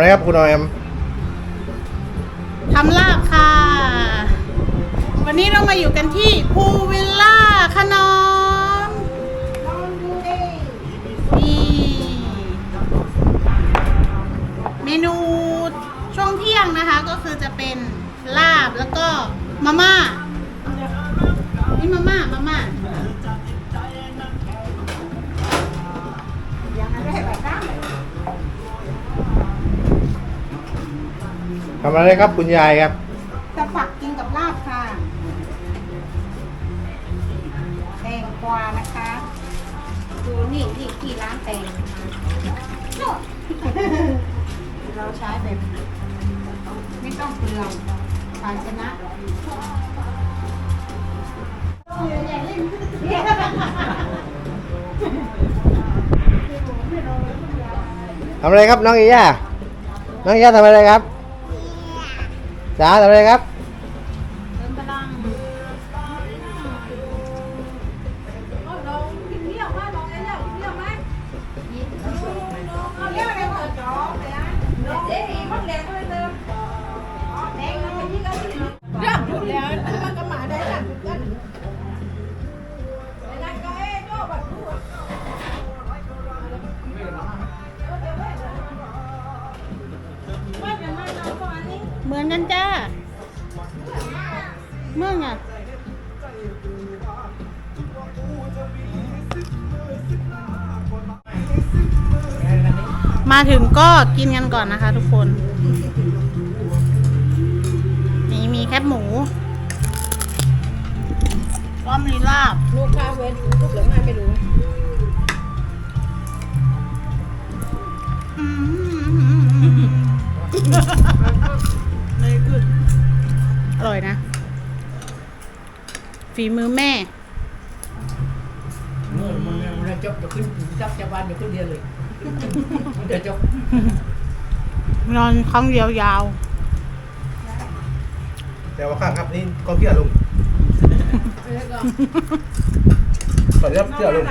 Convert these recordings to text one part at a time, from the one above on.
อะไรครับคุณออยมทำลาบค่ะ วันนี้เรามาอยู่กันที่ภูวิลล่าขนอมนี่เมนูช่วงเที่ยงนะคะก็คือจะเป็นลาบแล้วก็มาม่านี่มาม่ามาม่า ทำอะไรครับ คุณยายครับจะฝักกินกับลาบค่ะแตงกวานะคะดูนี่ที่ที่ร้านแตงโน่นเราใช้แบบไม่ต้องเปลืองภาชนะทำอะไรครับน้องเอย่าน้องเอย่าทำอะไรครับ จ้าทำอะไรครับ เหมือนกันจ้า เมื่อไงมาถึงก็กินกันก่อนนะคะทุกคน นี่มีแคบหมูก็มีลาบ ลูกค้าเว้นลูกเหลือมาไม่รู้อืมเลยกึดอ ร่อยนะ ฝีมือแม่ เมื่อมันมันจบจะขึ้นจับจะวันจะขึ้นเรียนเลยมันจะจบนอนครั้งเดียวยาวแต่ว่าข้างครับนี่ก็เกี่ยวลุงขอเรียกเกี่ยวลุง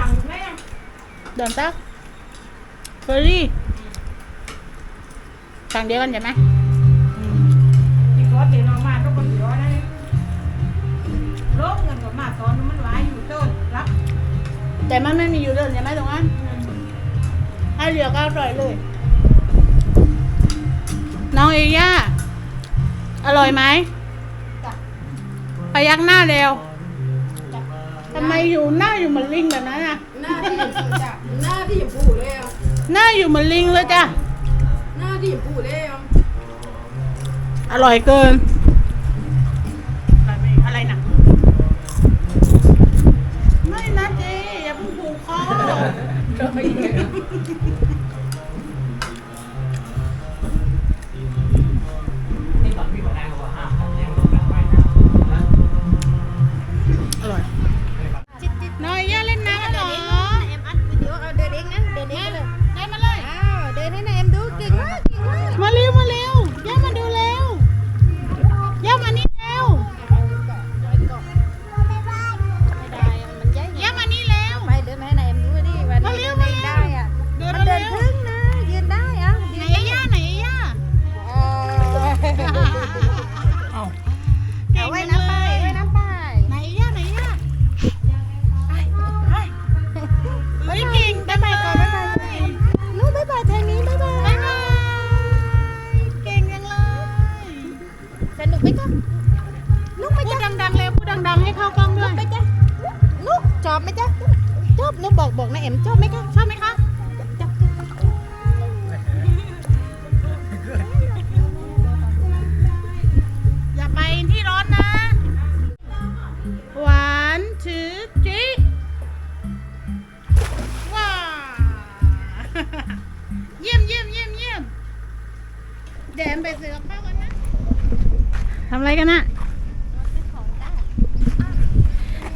เดินตักเฟอร์รี่สั่งเดียวกันใช่ไหม ตอนมันหลายอยู่ต้นรับแต่มันไม่มีอยู่เดินใช่ไหมตรงนั้นให้เดียวก็อร่อยเลย น้องเอย่า อร่อยไหมพยักหน้าเร็วทำไมอยู่หน้าอยู่เหมือนลิงแบบนั้นอะ หน้าที่อยู่จ้ะหน้าที่อยู่ผู้แล้วหน้าอยู่เหมือนลิงเลยจ้ะ หน้าที่อยู่ผู้แล้วอร่อยเกิน ออ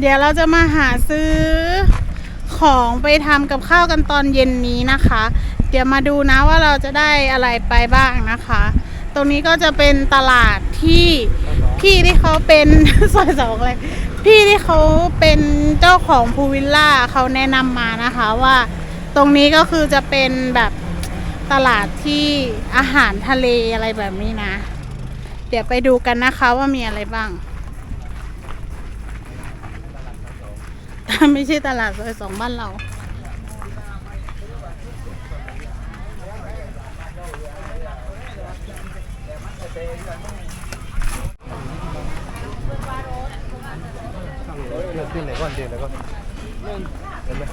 เดี๋ยวเราจะมาหาซื้อของไปทำกับข้าวกันตอนเย็นนี้นะคะ เดี๋ยวมาดูนะว่าเราจะได้อะไรไปบ้างนะคะ ตรงนี้ก็จะเป็นตลาดที่พี่ที่เขาเป็นซอยสองเลยพี่ที่เขาเป็นเจ้าของพูลวิลล่าเขาแนะนำมานะคะว่าตรงนี้ก็คือจะเป็นแบบตลาดที่อาหารทะเลอะไรแบบนี้นะ เดี๋ยวไปดูกันนะคะว่ามีอะไรบ้าง ไม่ใช่ตลาดซอยสองบ้านเรา เรานไหนก่อนเดินไหนก่อนเห็นไหม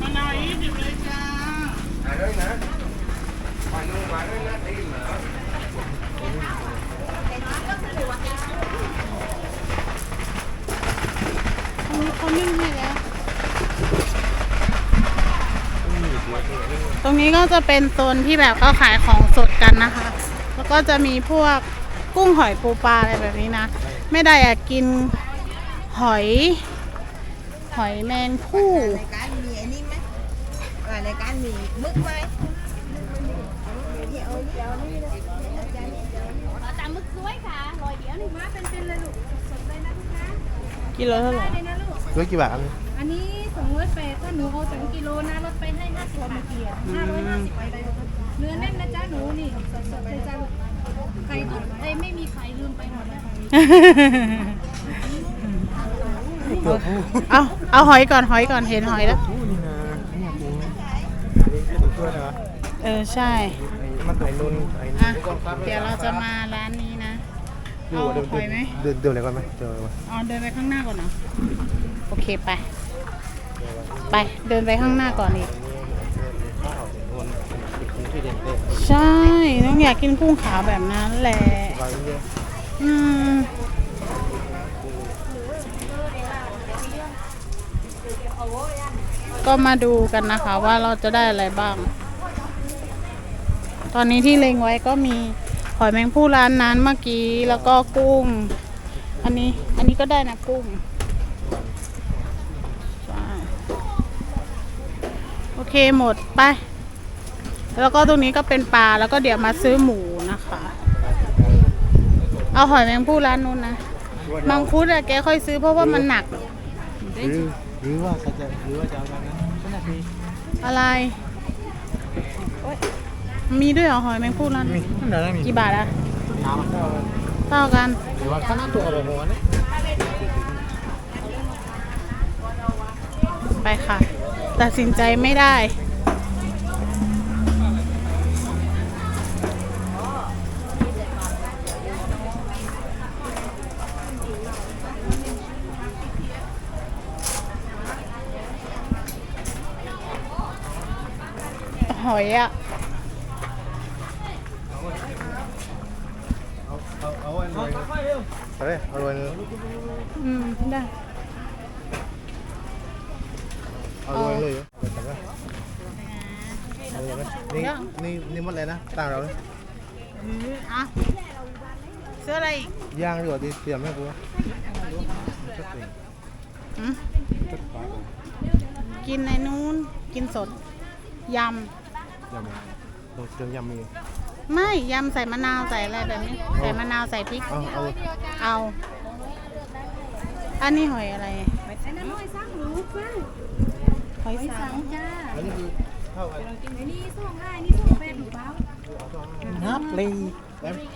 มาหน่อยดิบเลยจ้ามาด้วยนะมาด้วยนะตีมา นึ่งให้แล้ว ตรงนี้ก็จะเป็นโซนที่แบบเขาขายของสดกันนะคะ แล้วก็จะมีพวกกุ้งหอยปูปลาอะไรแบบนี้นะ ไม่ได้อยากกินหอย หอยแมงผู้ รายการมีไอ้นี่ไหมอ่ารายการมีมึกไหมเดี๋ยวเดี๋ยวนี่นะอาจารย์เดี๋ยวตามมึกสวยค่ะรอยเดียวนี่มาเป็นๆเลยลูกสดๆเลยนะลูกนะกิโลเท่าไหร่เลยนะลูก เลือกกี่บาทอันนี้อันนี้สองร้อยแปดถ้าหนูเอาสองกิโลนะลดไปให้ห้าสิบเมื่อกี้ห้าร้อยห้าสิบไปเลยเนื้อแน่นนะจ๊ะหนูนี่สดๆเลยจ้ะลูกไข่ตุ๊ดเอ้ยไม่มีไข่ลืมไปหมดแล้วเอาเอาหอยก่อนหอยก่อนเห็นหอยแล้ว อู้นี่นะนี่จริงนะอันนี้ก็ถึงตัวนะเออใช่ไอ้มันไอ้นุ่นไอ้อะเดี๋ยวเราจะมาร้านนี้นะ เอาหอยไหม เดินเดินอะไรก่อนไหมเดินก่อนอ๋อเดินไปข้างหน้าก่อนเนาะ โอเคไป ไปเดินไปข้างหน้าก่อนอีก ใช่ต้องอยากกินกุ้งขาวแบบนั้นแหละอะอืมก็มาดูกันนะคะว่าเราจะได้อะไรบ้าง ตอนนี้ที่เล็งไว้ก็มีหอยแมงผู้ร้านนั้นเมื่อกี้แล้วก็กุ้ง อันนี้อันนี้ก็ได้นะกุ้งใช่โอ เคหมดไป แล้วก็ตรงนี้ก็เป็นปลาแล้วก็เดี๋ยวมาซื้อหมูนะคะ เอาหอยแมงผู้ร้านนู้นนะมังคุดอะแกค่อยซื้อเพราะว่ามันหนัก หรือหรือว่าเขาจะหรือว่าจะเอาแบบนั้นก็น่าดีอะไรโอ๊ยมีด้วยเหรอหอยแมงผู้ร้านมีนั่นแหละมีกี่บาทอะน้ำมันก็เท่ากันหรือว่าข้างหน้าตัวเอาหัวเนี่ยไปค่ะ ตัดสินใจไม่ได้ หอยอะเอาเอาเอาอันรวยเอาเลยเอารวยเลยอืมได้เอารวยเลยเอาเลยไหมนี่นี่นี่หมดเลยนะต่างเราเลยอืมอะซื้ออะไรอีกย่างดีกว่าที่เตรียมให้กูอืมกินในนู้นกินสดยยำตรงเครื่องยำมีำไม่ยำใส่มะนาวใส่อะไรแบบนี้ ใส่มะนาวใส่พริก เอาเอาเอา อันนี้หอยอะไร ไอ้นั่นน้อยสักหนูฟ้าหอย ไอ้สัสังงจ้าอันนี้คือเท่ากันไอ้นี่ส่งได้นี่ส่งเป็นหรือเปล่านับเลย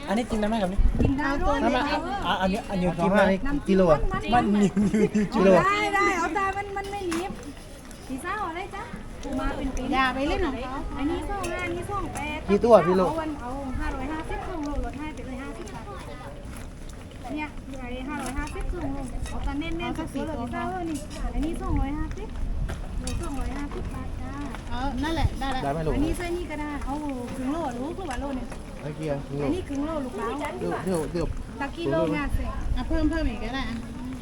อันนี้กินได้ไหมครับนี่กินได้ด้วยน้ำมันอะอันนี้อันนี้กิกินนมาได้นี่กิโลอะมันนิ่มอยู่กิโลได้ได้เอาแต่มันมันไม่หนีบพี่สาวอะไรจ๊ะมาเป็นปีอย่าไปเล่นของเขาอันนี้ส่งห้าอันนี้ส่งแปดกี่ตัวพี่โลเอาวันเอาห้าร้อยห้าสิบส่งโลลดให้ไปเลยห้าสิบบาทเนี่ยไอ้ห้าร้อยห้าสิบส่งโลเอาแต่เน้นๆสักสี่ตัวเท่านี่อันนี้ส่งร้อยห้าสิบ โลส่งร้อยห้าสิบบาทจ้าเออนั่นแหละได้แล้วได้ไหมลูก อันนี้ใส่นี่ก็ได้เอาครึ่งโลรู้คือว่าโลเนี่ยไอ้เกียร์กิโลอันนี้ครึ่งโลลูกเปล่าเดี๋ยวเดี๋ยวเดี๋ยวตะกี้โลงานเสร็จอะเพิ่มเพิ่มอีกก็ได้อะ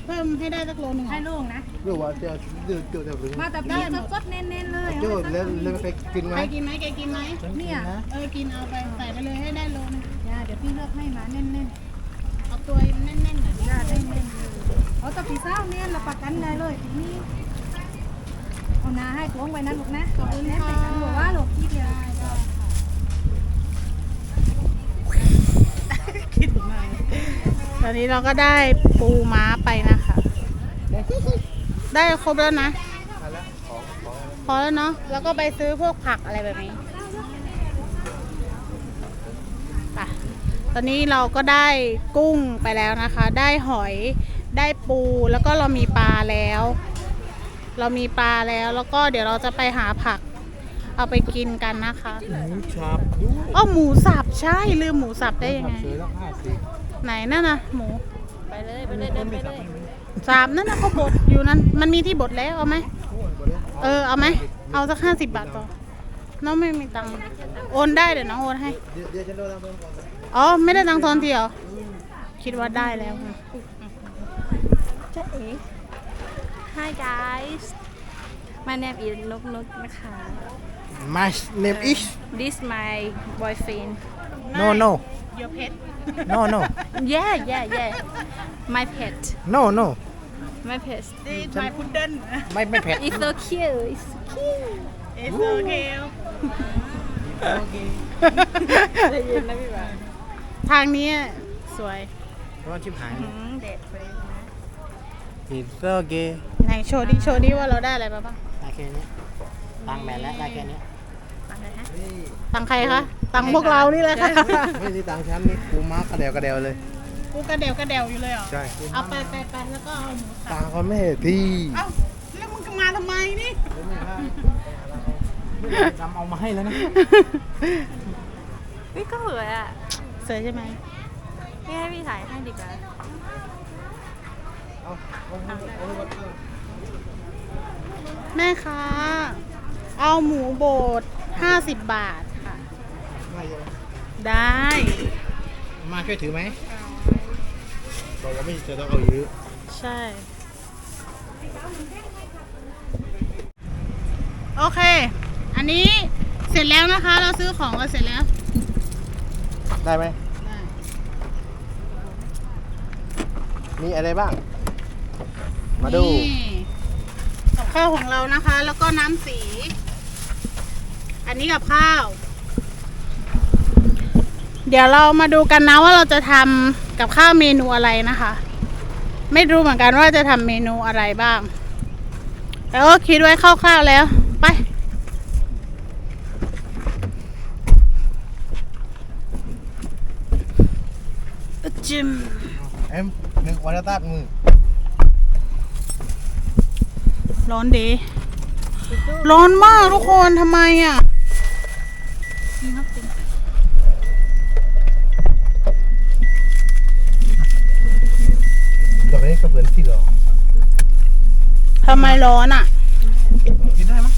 เพิ่มให้ได้สักโลหนึ่งให้โลงนะ เดี๋ยวว่าจะเดี๋ยวเดี๋ยวเดี๋ยวมาแต่ปีสดๆเน้นๆเลยเดี๋ยวเล่นเล่นไปกินไหมใครกินไหมแกกินไหมเนี่ยเออกินเอาไปใส่ไปเลยให้ได้โลหนึงอย่าเดี๋ยวพี่เลือกให้มาเน้นเอาตัวแน่นๆหน่อยๆอย่าเน้นๆเลยเอาแต่ปีเศร้าเนี่ยเราประกันได้เลยทีนี้ เอานาให้ล้วงไว้นะลูกนะขอบคุณนะใส่กันหัวว่าหลูกคิดเลยตอนนี้เราก็ได้ปูม้าไปนะคะ ได้ครบแล้วนะ พอแล้วเนาะ แล้วก็ไปซื้อพวกผักอะไรแบบนี้ไปตอนนี้เราก็ได้กุ้งไปแล้วนะคะ ได้หอย ได้ปู แล้วก็เรามีปลาแล้ว เรามีปลาแล้ว แล้วก็เดี๋ยวเราจะไปหาผัก เอาไปกินกันนะคะหมูชับดูอ้อหมูสับใช่ลืมหมูสับได้ยังไงซื้อแล้วห้าสิบไหนนั่นนะหมูไปเลยไปเลยเดินไปเลยสามนั่นนะเขาบดอยู่นั้น มันมีที่บดแล้วเอาไหมเออเอาไหมเอาสักห้าสิบบาทต่อน้องไม่มีตังค์โอนได้เดี๋ยวน้องโอนให้ เดี๋ยวเดี๋ยวฉันโดนทำเพิ่มก่อนอ๋อไม่ได้ตังค์ทอนทีเหรอคิดว่าได้แล้วค่ะ Hi guys my name is นกนกนะคะ มาสเนมอิช this my boyfriend no no Your pet no no yeah yeah yeah my pet no no my pet This my poodle ไม่ไม่เผ็ด it's so cute it's so cute It's okay ทางนี้สวย ร้อนชิบหาย อืมเด็ดไปเลยนะ อิโซเก ไหนโชว์ดิโชว์ดิว่าเราได้อะไรมาบ้างได้แค่นี้ตังแมนแล้วได้แค่นี้ฟังเลยฮะตังใครคะตังพวกเรานี่แหละค่ะไม่ใช่ตังฉันนี่กูมากกระเดวกระเดวเลยกูกระเดวกระเดวอยู่เลยเหรอใช่เอาไปไปไปแล้วก็เอาหมูสับตังเขาไม่เห็นที่เอ้าแล้วมึงจะมาทำไมนี่จำเอามาให้แล้วนะวิก็สวยอะสวยใช่ไหมนี่ให้พี่ถ่ายให้ดีกว่า แม่คะเอาหมูโบด50บาทค่ะ ได้ มาช่วยถือไหมบอกว่าไม่จะต้องเอาเยอะใช่ โอเค อันนี้เสร็จแล้วนะคะ เราซื้อของกันเสร็จแล้ว ได้ไหมมีอะไรบ้าง มาดู นี่กับ ข้าวของเรานะคะ แล้วก็น้ำสี อันนี้กับข้าว เดี๋ยวเรามาดูกันนะว่าเราจะทำกับข้าวเมนูอะไรนะคะ ไม่รู้เหมือนกันว่าจะทำเมนูอะไรบ้างแต่ก็คิดไว้คร่าวๆแล้ว ไปจิมเอ็มหนึ่งวันละตัดมือ ร้อนดีร้อนมากทุกคนทำไมอะดอกนี้ก็เหมือนที่หรอทำไมร้อนอะกินได้มั้ย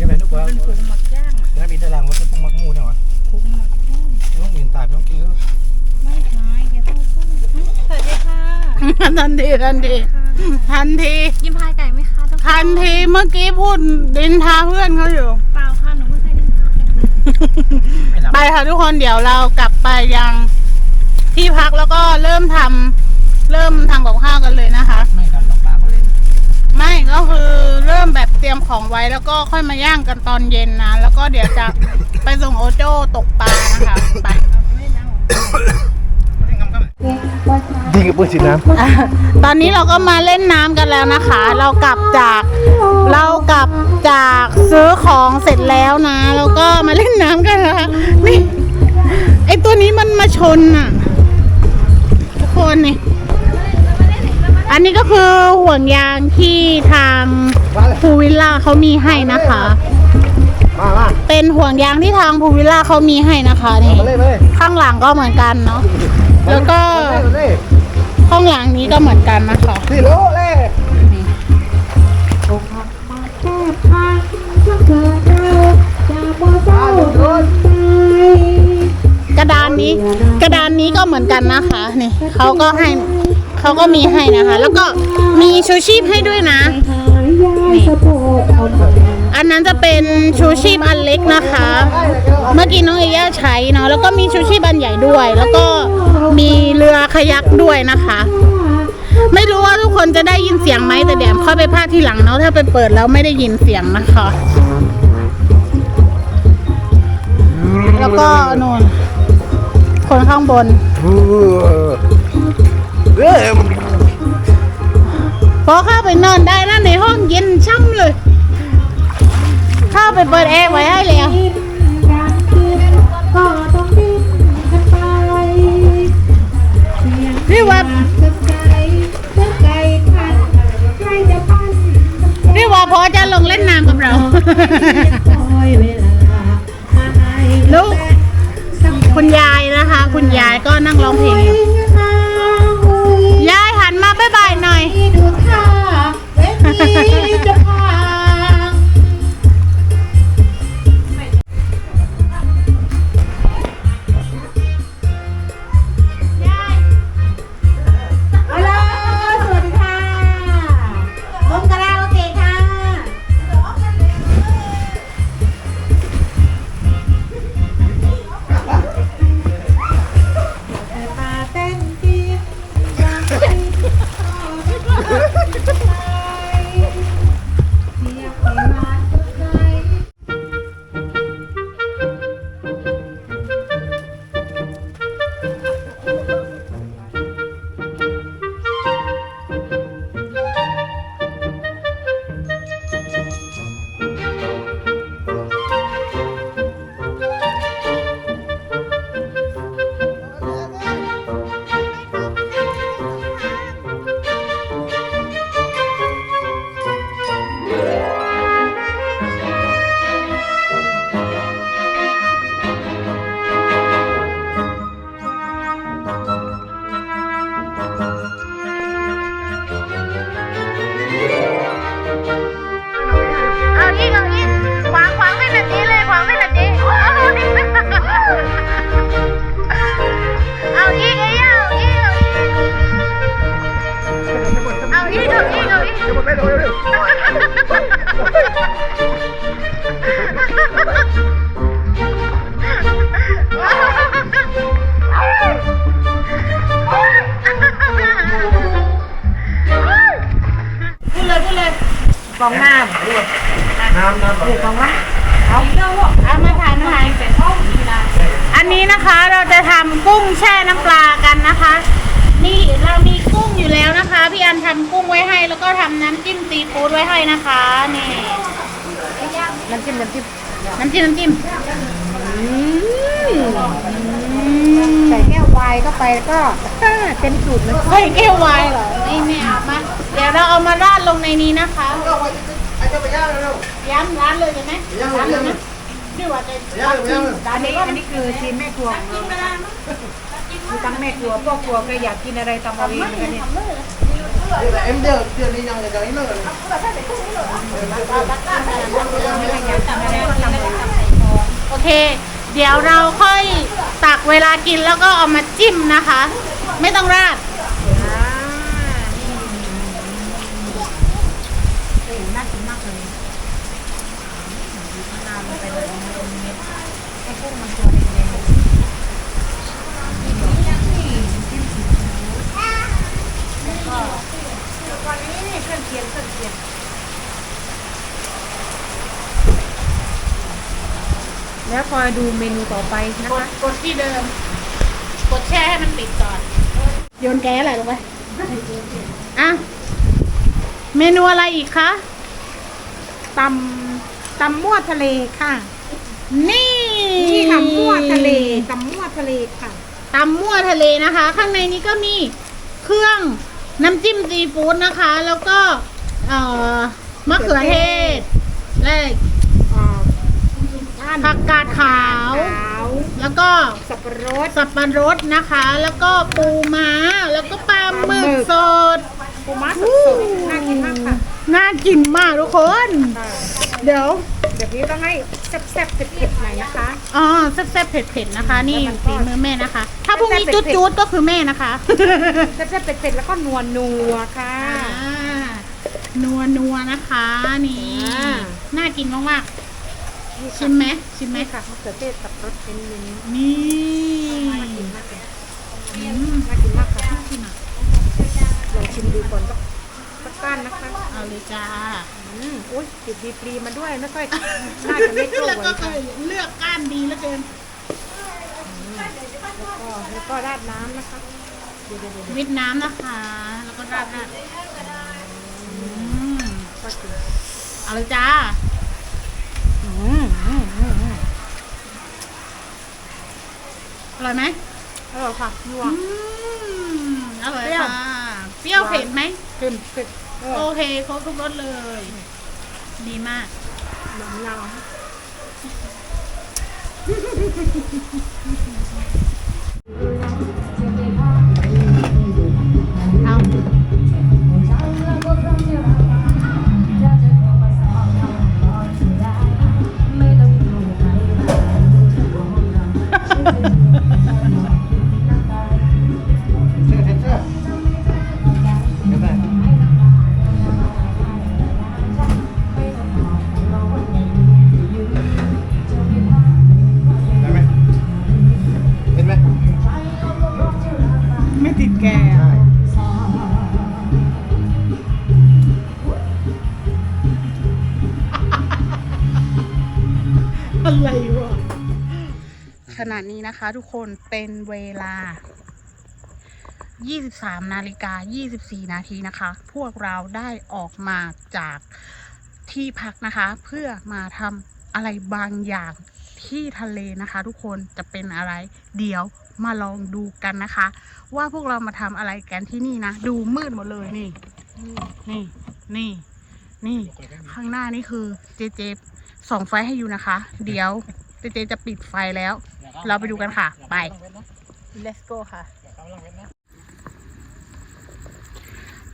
ยังไงทุกคนเป็นผงหมักย่างอะแล้วมีตารางว่าเป็นผงหมักมูใช่ไหมผงหมักมูต้องมีตายต้องกินก็สวัสดีค่ะทันทีทันทีทันทียิ้มพายไก่ไหมคะทุกคน ทันทีเมื่อกี้พูดดินทาเพื่อนเขาอยู่ เปล่าค่ะหนูไม่เคยเล่นค่ะไปค่ะทุกคนเดี๋ยวเรากลับไปยังที่พักแล้วก็เริ่มทำเริ่มทำกับข้าวกันเลยนะคะ ไม่กันหรอกปากเลยไม่ก็คือเริ่มแบบเตรียมของไว้แล้วก็ค่อยมาย่างกันตอนเย็นนะ แล้วก็เดี๋ยวจะ ไปส่งโอโจ้ตกปลานะคะไป ดีกับปืนฉีดน้อะตอนนี้เราก็มาเล่นน้ำกันแล้วนะคะ เรากลับจากเรากลับจากซื้อของเสร็จแล้วนะแล้วก็มาเล่นน้ำกันนะคะนี่ไอตัวนี้มันมาชนอะทุกคนนี่อันนี้ก็คือห่วงยางที่ทางภูวิลล่าเขามีให้นะคะำมามาเป็นห่วงยางที่ทางภูวิลล่าเขามีให้นะคะนี่มาเลยมาเลยข้างหลังก็เหมือนกันเนาะ แล้วก็มาเลยข้างหลังนี้ก็เหมือนกันนะคะสี่โลเลยกระดานนี้ กระดานนี้ก็เหมือนกันนะคะนี่เขาก็ให้เขาก็มีให้นะคะ แล้วก็มีชูชีพให้ด้วยนะนี่อันนั้นจะเป็นชูชีพอันเล็กนะคะ เมื่อกี้น้องเอย่าใช้เนาะแล้วก็มีชูชีพอันใหญ่ด้วย แล้วก็ มีเรือคายักด้วยนะคะ ไม่รู้ว่าทุกคนจะได้ยินเสียงไหมแต่เดี๋ยวค่อยไปพากย์ทีหลังเนาะถ้าไปเปิดแล้วไม่ได้ยินเสียงนะคะ แล้วก็นู่นคนข้างบนเออพอเข้าไปนอนได้นะในห้องเย็นช่ำเลย เข้าไปเปิดแอร์ไว้ให้เลย พี่ว่าจะใจเพื่อไกลพันใกล้จะพันพี่ว่าพอจะลงเล่นน้ำกับเราคอยเวลามาให้ลูกคุณยายนะคะ คุณยายก็นั่งร้องเพลงอยู่มาอุ้ยยายหันมาบ๊ายบายหน่อย นนี้นะคะเราจะทำกุ้งแช่น้ำปลากันนะคะ นี่เรามีกุ้งอยู่แล้วนะคะพี่อันทำกุ้งไว้ให้ แล้วก็ทำน้ำจิ้มซีฟู้ดไว้ให้นะคะนี่น้ำจิ้มน้ำจิ้มน้ำจิ้มน้ำจิ้มใส่แก้วไวน์เข้าไปก็เต็มสูตรเลยเฮ้ยแก้ววายเหรอไม่ไม่เอามาเดี๋ยวเราเอามาราดลงในนี้นะคะย้ำร้านเลยใช่ไหมร้านเลยนะ นี่ว่าจะอันนี้อันนี้คือทีมแม่ครัวของเรามีทั้งแม่ครัวพ่อครัวก็อยากกินอะไรตามเอาเองเหมือนกันเนี่ย em đưa đưa đi nhau cái nữa โอเค เดี๋ยวเราค่อยตักเวลากินแล้วก็เอามาจิ้มนะคะ ไม่ต้องราด น่ากินมากเลยมะนาวลงไปเลยให้กุ้งมันตัวแดงๆแล้วก็ก่อนนี้นี่เครื่องเคียงเครื่องเคียง แล้วคอยดูเมนูต่อไปนะกดคะ กดที่เดิม กดแช่ให้มันปิดก่อนโยนแก๊สอะไรลงไปอะเมนูอะไรอีกคะตำตำมั่วทะเลค่ะ นี่นี่ตำมั่วทะเลตำมั่วทะเลค่ะ ตำมั่วทะเลนะคะ ข้างในนี้ก็มีเครื่องน้ำจิ้มซีฟู้ดนะคะ แล้วก็เอ่อมะเขือเทศและ ผักกาดขาว ขาวแล้วก็สับปะรด สับปะรดนะคะ แล้วก็ปูม้า แล้วก็ปลาหมึกสด ปูม้าสดๆน่ากินมากค่ะน่ากินมากทุกคน ค่ะเดี๋ยว เดี๋ยวนี้ต้องให้แซ่บๆเผ็ดๆหน่อยนะคะ อ๋อแซ่บๆเผ็ดๆนะคะ นี่แล้วมันก็ฝีมือแม่นะคะ ถ้าพรุ่งนี้แซ่บๆเผ็ดๆ จุดๆก็คือแม่นะคะ แซ่บๆเผ็ดๆแล้วก็นัวนัวๆค่ะ อ่านัวนัวๆนะคะ นี่ อ่า น่ากินมากๆ ชิมไหมชิมไหมค่ะมะเขือเทศสับรดเป็นมินนี่น่ากินมากเลยน่ากินมากค่ะชิมอะลองชิมดูก่อนสักสักก้านนะคะ เอาเลยจ้าอืมอุ้ยติดดีปรีมาด้วยไม่ค่อยน่าจะไม่เข้าแล้วก็เคค่ะยเลือกก้านดีเหลือเกินแล้วก็แล้วก็ราดน้ำนะคะวิดน้ำนะคะ แล้วก็ราดราดอมเอาเลยจ้า อืมอืมอืมอร่อยไหมอร่อยค่ะนัวอืมอร่อยเปรี้ยวค่ะ เปรี้ยวเผ็ดไหมเค็มเผ็ดเอโออเคครบทุกรสเลย ดีมากหนังยาวเอ ณะนี้นะคะ ทุกคนเป็นเวลา 23 นาฬิกา 24 นาทีนะคะ พวกเราได้ออกมาจากที่พักนะคะ เพื่อมาทำอะไรบางอย่างที่ทะเลนะคะ ทุกคนจะเป็นอะไร เดี๋ยวมาลองดูกันนะคะ ว่าพวกเรามาทำอะไรกันที่นี่นะ ดูมืดหมดเลยนี่ นี่นี่นี่ ข้างหน้านี่คือเจเจส่องไฟให้อยู่นะคะ เดี๋ยวเจเจจะปิดไฟแล้ว เราไปดูกันค่ะ ไป let's go ค่ะ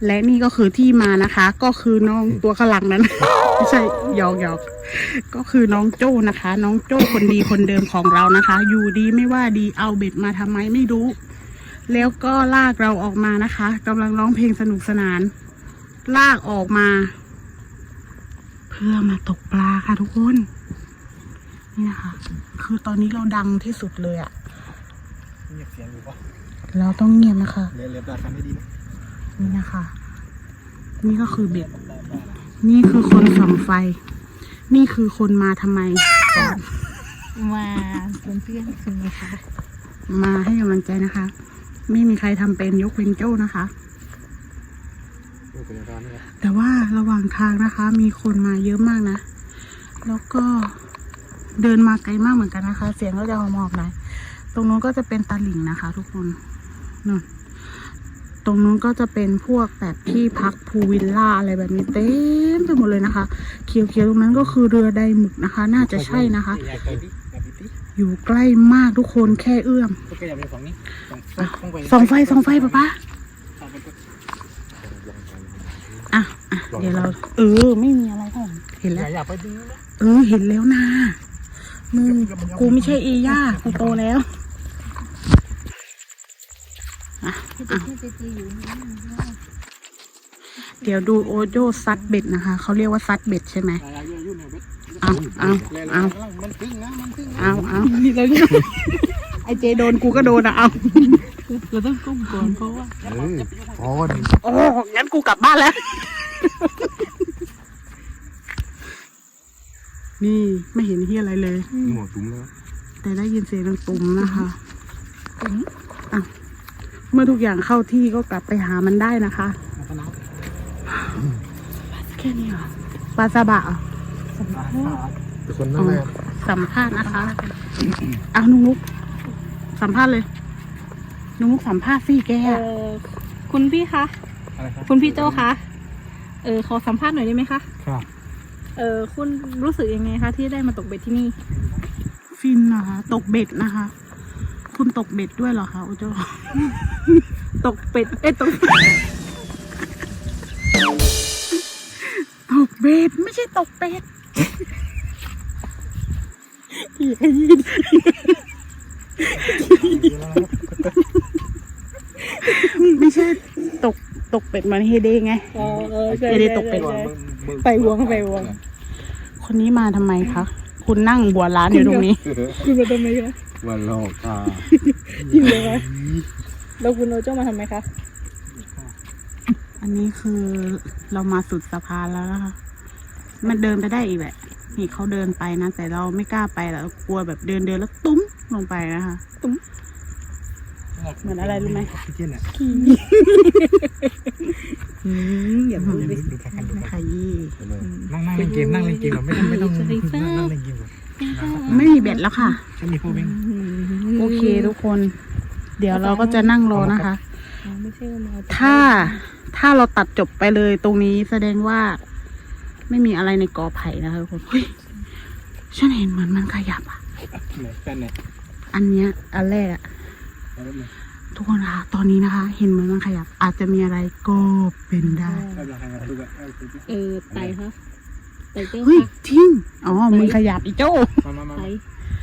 และนี่ก็คือที่มานะคะ ก็คือน้องตัวข้างหลังนั้น ไม่ใช่หยอกหยอกก็คือน้องโจ้นะคะ น้องโจ้คนดีคนเดิมของเรานะคะ อยู่ดีไม่ว่าดีเอาเบ็ดมาทำไมไม่รู้ แล้วก็ลากเราออกมานะคะกำลังร้องเพลงสนุกสนาน ลากออกมา เพื่อมาตกปลาค่ะทุกคน นี่นะคะคือตอนนี้เราดังที่สุดเลยอะเงียบเสียงอยู่ปะเราต้องเงียบนะคะเรียนเรียนตาคันให้ดีนะนี่นะคะ นี่ก็คือเบ็ด นี่คือคนส่องไฟ นี่คือคนมาทำไม มาเป็นเพื่อนคุณนะคะมาให้กำลังใจนะคะ ไม่มีใครทำเป็นยกเว้นโจ้นะคะ ดูเป็นร้านนี่ครับแต่ว่าระหว่างทางนะคะ มีคนมาเยอะมากนะ แล้วก็ เดินมาไกลมากเหมือนกันนะคะ เสียงก็จะหมอบๆหน่อยตรงนู้นก็จะเป็นตาหลิงนะคะ ทุกคนนู่นตรงนู้นก็จะเป็นพวกแบบที่พักพูลวิลล่าอะไรแบบนี้เต็มไปหมดเลยนะคะเขียวๆตรงนั้นก็คือเรือใดหมึกนะคะ น่าจะใช่นะคะอยากไปดิอยากไปดิอยู่ใกล้มากทุกคนแค่เอื้อมก็แกอยากไปฝั่งนี้ฝั่งส่องไฟส่องไฟป้าป้าส่องไปก็อะอะเดี๋ยวเรา เออ ไม่มีอะไรค่ะเห็นอแล้วยากอยากไปดูนะเออเห็นแล้วนะ มึงกูไม่ใช่เอย่ากูโตแล้วอะอะเดี๋ยวดูโอโจซัดเบ็ดนะคะ เขาเรียกว่าซัดเบ็ดใช่ไหมอยากยุ่งเนี่ยเบ็ดเอาเอาเอามันตึงนะมันตึงเอาเอาไอเจโดนกูก็โดนอะเอาเราต้องก้มก่อนเพราะว่าเออพอดิโอ้งั้นกูกลับบ้านแล้ว นี่ไม่เห็นที่อะไรเลยหมดตุ้มแล้วแต่ได้ยินเสียงดังตุ่มนะคะอะเมื่อทุกอย่างเข้าที่ก็กลับไปหามันได้นะคะแค่นี้เหรอปลาซาบะเหรอเป็นคนนั่นแหละสัมภาษณ์นะคะเอานุกนุกสัมภาษณ์เลยนุกนุกสัมภาษณ์สิแกเออะอคุณพี่คะอะไรครับคุณพี่โจคะเออขอสัมภาษณ์หน่อยได้ไหมคะครับ เออคุณรู้สึกยังไงคะที่ได้มาตกเบ็ดที่นี่ ฟินนะคะตกเบ็ดนะคะ คุณตกเบ็ดด้วยเหรอคะโอโจตกเป็ดเอ้ยตกตกเบ็ดไม่ใช่ตกเป็ดไม่ใช่ ตกตกเป็ดเหมันเฮเดไงเออเออใช่ไม่ได้ตกเป็ดใช่ใช่ ไปวงไปวง คนนี้มาทำไมคะ คุณนั่งบัวร้านอยู่ตรงนี้ คุณมาทำไมคะวันโลกอ่าจริงเลยคะแล้วคุณโอโจมาทำไมคะอันนี้คือเรามาสุดสะพานแล้วนะคะ มันเดินไปได้อีกแหละ นี่เขาเดินไปนะ แต่เราไม่กล้าไปแล้วกลัวแบบเดินเดินแล้วตุ้มลงไปนะคะ เหมือนอะไรรู้ไหมพี่เจนอะอืมอย่าพูดดูดิดูกันดูไม่กันขยี้นั่งนั่งเล่นเกมนั่งเล่นเกมแบบไม่ต้องไม่ต้องนั่งนั่งเล่นเกมแบบไม่มีเบ็ดแล้วค่ะไม่มีพวกเบงโอเคทุกคน เดี๋ยวเราก็จะนั่งรอนะคะไม่ใช่ว่ามาถ้าถ้าเราตัดจบไปเลยตรงนี้แสดงว่า ไม่มีอะไรในกอไผ่นะคะทุกคนเฮ้ยฉันเห็นเหมือนมันขยับอะไหนกันไหนอันเนี้ยอันแรกอะ ทุกคนคะตอนนี้นะคะ เห็นเหมือนมันขยับ อาจจะมีอะไรก็เป็นได้กำลังทำดูกันเออไตคะไตเจ้าเฮ้ยค่ะจริงอ๋อมึงขยับอีโจ้มามามาไต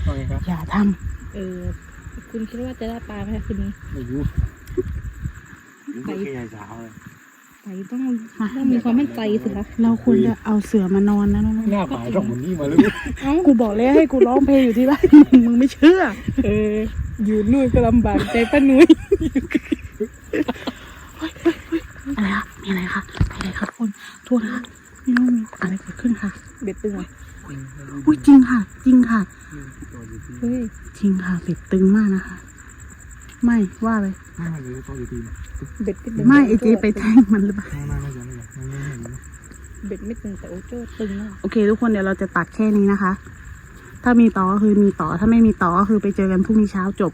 ว่าไงครับอย่าทเออคุณคิดว่าจะได้ปลาไหมคะคืนนี้ไม่รู้ไม่ใช่สาวเลยไตต้องต้องมีความมั่นใจสิคะำเราควรจะเอาเสือมานอนนะน้องหน้าป่าตรงนี้มาเลยๆกูบอกเลยให้กูร้องเพลงอยู่ที่บ้านมึงไม่เชื่อ เออ อยู่นู่นก็ลำบากใจป้านุ้ยอะไรคะมีอะไรคะมีอะไรคะทุกคนทุกคนคะไม่รู้มีอะไรเกิดขึ้นค่ะ เบ็ดตึงอะอุ้ยจริงค่ะ จริงค่ะเฮ้ยจริงค่ะเป็ดตึงมากนะคะ ไม่ว่าเลยไม่ไม่เลยต้องอยู่ทีมเบ็ดก็ตึงไม่ไอเจไปแทงมันหรือเปล่าไม่ไม่ไม่ไม่ไม่ไม่ไม่เบ็ดไม่ตึงแต่โอโจ้ตึงอะโอเค ทุกคนเดี๋ยวเราจะตัดแค่นี้นะคะ ถ้ามีต่อก็คือมีต่อถ้าไม่มีต่อก็คือไปเจอกันพรุ่งนี้เช้าจบ